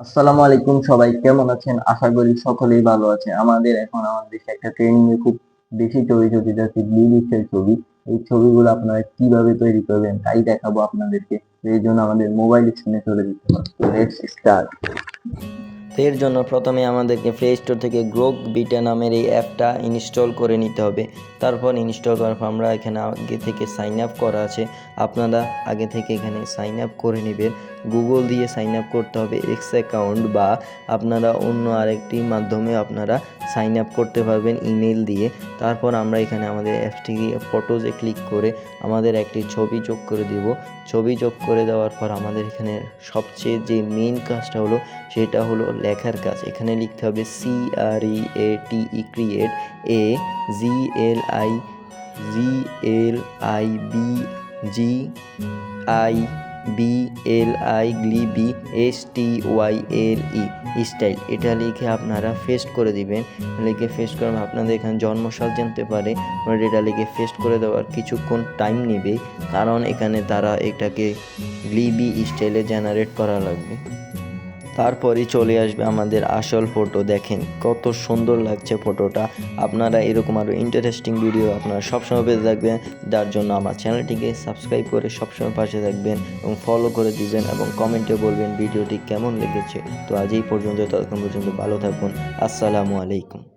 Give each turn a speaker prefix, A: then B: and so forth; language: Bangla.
A: আসসালামু আলাইকুম সবাই, কেমন আছেন? আশা করি সকলেই ভালো আছে আমাদের এখন আমাদের দেশে একটা ট্রেনিং এ খুব বেশি ছবি ছবি যাচ্ছে লিরিক্সের ছবি। এই ছবিগুলো আপনারা কীভাবে তৈরি করবেন তাই দেখাবো আপনাদেরকে। এই জন্য আমাদের মোবাইল স্ক্রিনে চলে দিতে হবে। লেটস স্টার্ট
B: তো এর জন্য প্রথমে আমাদেরকে প্লে স্টোর থেকে গ্রোক বিটা নামের এই অ্যাপটা ইনস্টল করে নিতে হবে। তারপর ইনস্টল করার পর আমরা এখানে আগে থেকে সাইন আপ করা আছে। আপনারা আগে থেকে এখানে সাইন আপ করে নেবেন। গুগল দিয়ে সাইন আপ করতে হবে এক্স অ্যাকাউন্ট বা আপনারা অন্য আরেকটি মাধ্যমে আপনারা সাইন আপ করতে পারবেন ইমেল দিয়ে। তারপর আমরা এখানে আমাদের অ্যাপটি ফটোজে ক্লিক করে আমাদের একটি ছবি যোগ করে দিব। ছবি যোগ করে দেওয়ার পর আমাদের এখানে সবচেয়ে যে মেইন কাজটা হলো, সেটা হলো লেখার কাজ। এখানে লিখতে হবে C R E A T E create A G L I G L I B G I B L I গ্লি B S T Y L E style এটা লিখে আপনারা ফেস্ট করে দিবেন। লিখে ফেস্ট করার আপনাদের এখানে জন্মসাল জানতে পারে। এটা লিখে ফেস্ট করে দেওয়ার কিছুক্ষণ টাইম নেবে। কারণ এখানে তারা এটাকে গ্লিবি স্টাইলে জেনারেট করা লাগবে। তারপরই চলে আসবে আমাদের আসল ফটো, দেখেন কত সুন্দর লাগছে ফটোটা। আপনারা এরকম আরও ইন্টারেস্টিং ভিডিও আপনারা সবসময় পেতে থাকবেন, যার জন্য আমার চ্যানেলটিকে সাবস্ক্রাইব করে সবসময় পাশে থাকবেন এবং ফলো করে দিবেন এবং কমেন্টে বলবেন ভিডিওটি কেমন লেগেছে। তো আজ এই পর্যন্ত, ততক্ষণ পর্যন্ত ভালো থাকুন। আসসালামু আলাইকুম।